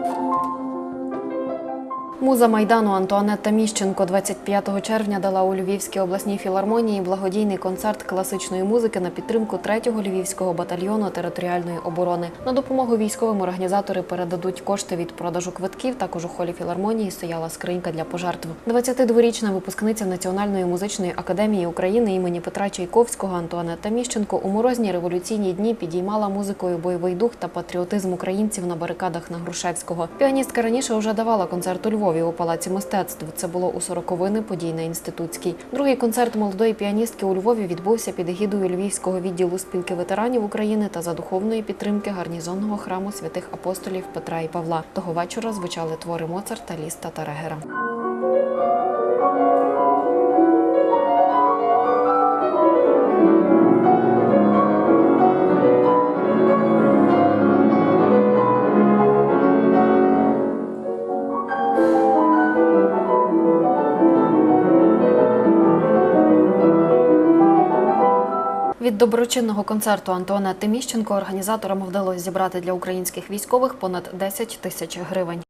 Música Муза майдану Антуанетта Міщенко 25 червня дала у Львівській обласній філармонії благодійний концерт класичної музики на підтримку 3-го львівського батальйону територіальної оборони. На допомогу військовим організатори передадуть кошти від продажу квитків. Також у холі філармонії стояла скринька для пожертв. 22-річна випускниця Національної музичної академії України імені Петра Чайковського Антуанетта Міщенко у морозні революційні дні підіймала музикою бойовий дух та патріотизм українців на барикадах на Грушевського. Піаністка раніше вже давала концерт у Львові у палаці мистецтв. Це було у сороковини подій на інститутській. Другий концерт молодої піаністки у Львові відбувся під егідою Львівського відділу спілки ветеранів України та за духовної підтримки гарнізонного храму святих апостолів Петра і Павла. Того вечора звучали твори Моцарта, Ліста та Регера. Від доброчинного концерту Антона Тиміщенко організаторам вдалося зібрати для українських військових понад 10 тисяч гривень.